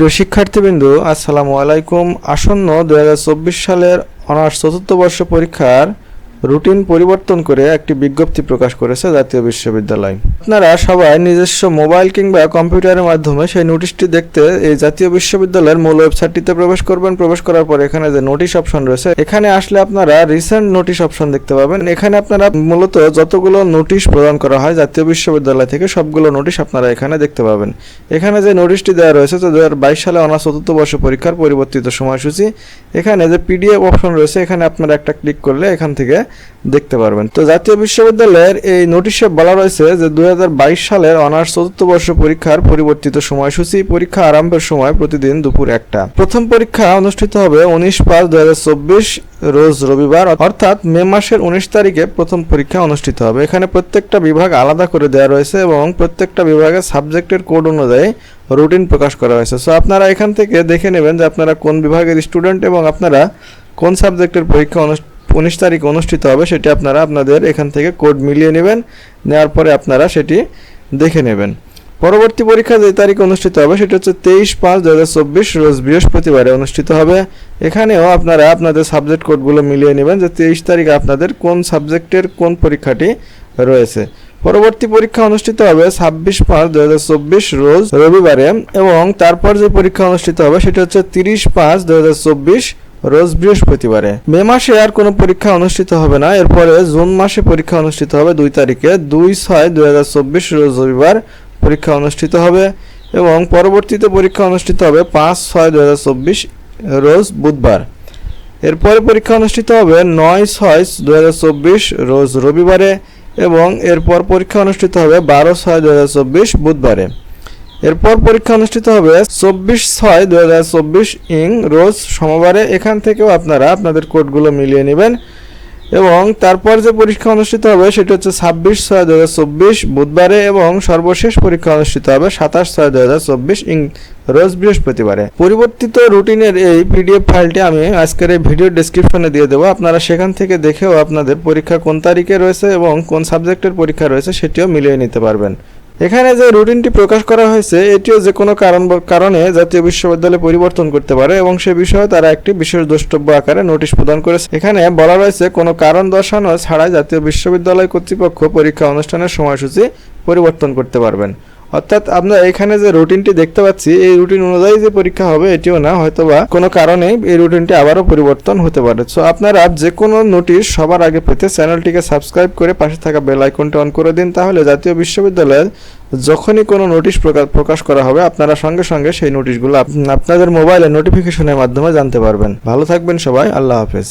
প্রিয় শিক্ষার্থীবৃন্দু আসসালামু আলাইকুম। আসন্ন দুই হাজার চব্বিশ সালের অনার্স চতুর্থ বর্ষ পরীক্ষার রুটিন পরিবর্তন করে একটি বিজ্ঞপ্তি প্রকাশ করেছে জাতীয় বিশ্ববিদ্যালয়। আপনারা সবাই নিজস্ব মোবাইল কিংবা কম্পিউটারের মাধ্যমে সেই নোটিশটি দেখতে এই জাতীয় বিশ্ববিদ্যালয়ের মূল ওয়েবসাইটটিতে প্রবেশ করবেন। প্রবেশ করার পর এখানে যে নোটিশ অপশন রয়েছে, এখানে আসলে আপনারা রিসেন্ট নোটিশ অপশন দেখতে পাবেন। এখানে আপনারা মূলত যতগুলো নোটিশ প্রদান করা হয় জাতীয় বিশ্ববিদ্যালয় থেকে সবগুলো নোটিশ আপনারা এখানে দেখতে পাবেন। এখানে যে নোটিশটি দেওয়া রয়েছে তো দু সালে অনার্স চতুর্থ বর্ষ পরীক্ষার পরিবর্তিত সময়সূচি। এখানে যে পিডিএফ অপশন রয়েছে, এখানে আপনারা একটা ক্লিক করলে এখান থেকে দেখতে পারবেন। তো জাতীয় বিশ্ববিদ্যালয়ের এই নোটিশে বলা রয়েছে যে, দুই সালের অনার্স চতুর্থ বর্ষ পরীক্ষার পরিবর্তিত সময়সূচি পরীক্ষা আরম্ভের সময় প্রতিদিন দুপুর একটা। প্রথম পরীক্ষা অনুষ্ঠিত হবে উনিশ পাঁচ দুই রোজ রবিবার, অর্থাৎ মে মাসের উনিশ তারিখে প্রথম পরীক্ষা অনুষ্ঠিত হবে। এখানে প্রত্যেকটা বিভাগ আলাদা করে দেওয়া রয়েছে এবং প্রত্যেকটা বিভাগের সাবজেক্টের কোড অনুযায়ী রুটিন প্রকাশ করা হয়েছে। সো আপনারা এখান থেকে দেখে নেবেন যে আপনারা কোন বিভাগের স্টুডেন্ট এবং আপনারা কোন সাবজেক্টের পরীক্ষা অনুষ্ঠিত উনিশ তারিখ অনুষ্ঠিত হবে, সেটি আপনারা আপনাদের এখান থেকে কোড মিলিয়ে নেবেন, নেওয়ার পরে আপনারা সেটি দেখে নেবেন। পরবর্তী পরীক্ষা যে তারিখ অনুষ্ঠিত হবে, সেটা হচ্ছে তেইশ পাঁচ দু হাজার চব্বিশ, রোজ বৃহস্পতিবারে অনুষ্ঠিত হবে। এখানেও আপনারা আপনাদের সাবজেক্ট কোডগুলো মিলিয়ে নেবেন যে তেইশ তারিখ আপনাদের কোন সাবজেক্টের কোন পরীক্ষাটি রয়েছে। পরবর্তী পরীক্ষা অনুষ্ঠিত হবে ছাব্বিশ পাঁচ দু হাজার চব্বিশ, রোজ রবিবারে এবং তারপর যে পরীক্ষা অনুষ্ঠিত হবে, সেটা হচ্ছে তিরিশ পাঁচ দু হাজার চব্বিশ রোজ বৃহস্পতিবারে। মে মাসে আর কোনো পরীক্ষা অনুষ্ঠিত হবে না। এরপরে জুন মাসে পরীক্ষা অনুষ্ঠিত হবে দুই তারিখে। দুই ছয় দুই হাজার চব্বিশ রোজ রবিবার পরীক্ষা অনুষ্ঠিত হবে এবং পরবর্তীতে পরীক্ষা অনুষ্ঠিত হবে পাঁচ ছয় দু হাজার চব্বিশ রোজ বুধবার। এরপরে পরীক্ষা অনুষ্ঠিত হবে নয় ছয় দু হাজার চব্বিশ রোজ রবিবারে এবং এরপর পরীক্ষা অনুষ্ঠিত হবে বারো ছয় দু হাজার চব্বিশ বুধবারে। এরপর পরীক্ষা অনুষ্ঠিত হবে চব্বিশ ছয় দু হাজার চব্বিশ ইং, রোজ সোমবারে এখান থেকেও আপনারা আপনাদের কোডগুলো মিলিয়ে নেবেন। এবং তারপর যে পরীক্ষা অনুষ্ঠিত হবে সেটা হচ্ছে ছাব্বিশ ছয় দু হাজার চব্বিশ, বুধবারে এবং সর্বশেষ পরীক্ষা অনুষ্ঠিত হবে সাতাশ ছয় দু ইং, রোজ বৃহস্পতিবারে। পরিবর্তিত রুটিনের এই পিডিএফ ফাইলটি আমি আজকের এই ভিডিও ডেসক্রিপশনে দিয়ে দেবো। আপনারা সেখান থেকে দেখেও আপনাদের পরীক্ষা কোন তারিখে রয়েছে এবং কোন সাবজেক্টের পরীক্ষা রয়েছে সেটিও মিলিয়ে নিতে পারবেন। এখানে যে রুটিনটি প্রকাশ করা হয়েছে, এটিও যে কোনো কারণ কারণে জাতীয় বিশ্ববিদ্যালয় পরিবর্তন করতে পারে এবং সে বিষয়ে তারা একটি বিশেষ দ্রষ্টব্য আকারে নোটিশ প্রদান করেছে। এখানে বলা রয়েছে, কোনো কারণ দর্শানো ছাড়াই জাতীয় বিশ্ববিদ্যালয় কর্তৃপক্ষ পরীক্ষা অনুষ্ঠানের সময়সূচি পরিবর্তন করতে পারবেন। অর্থাৎ আমরা এখানে যে রুটিনটি দেখতে পাচ্ছি, এই রুটিন অনুযায়ী যে পরীক্ষা হবে, এটিও না, হয়তোবা কোনো কারণে এই রুটিনটি আবারও পরিবর্তন হতে পারে। সো আপনারা যে কোনো নোটিশ সবার আগে পেতে চ্যানেলটিকে সাবস্ক্রাইব করে পাশে থাকা বেল আইকনটি অন করে দিন, তাহলে জাতীয় বিশ্ববিদ্যালয়ের যখনই কোনো নোটিশ প্রকাশ করা হবে, আপনারা সঙ্গে সঙ্গে সেই নোটিশগুলো আপনাদের মোবাইলে নোটিফিকেশনের মাধ্যমে জানতে পারবেন। ভালো থাকবেন সবাই, আল্লাহ হাফেজ।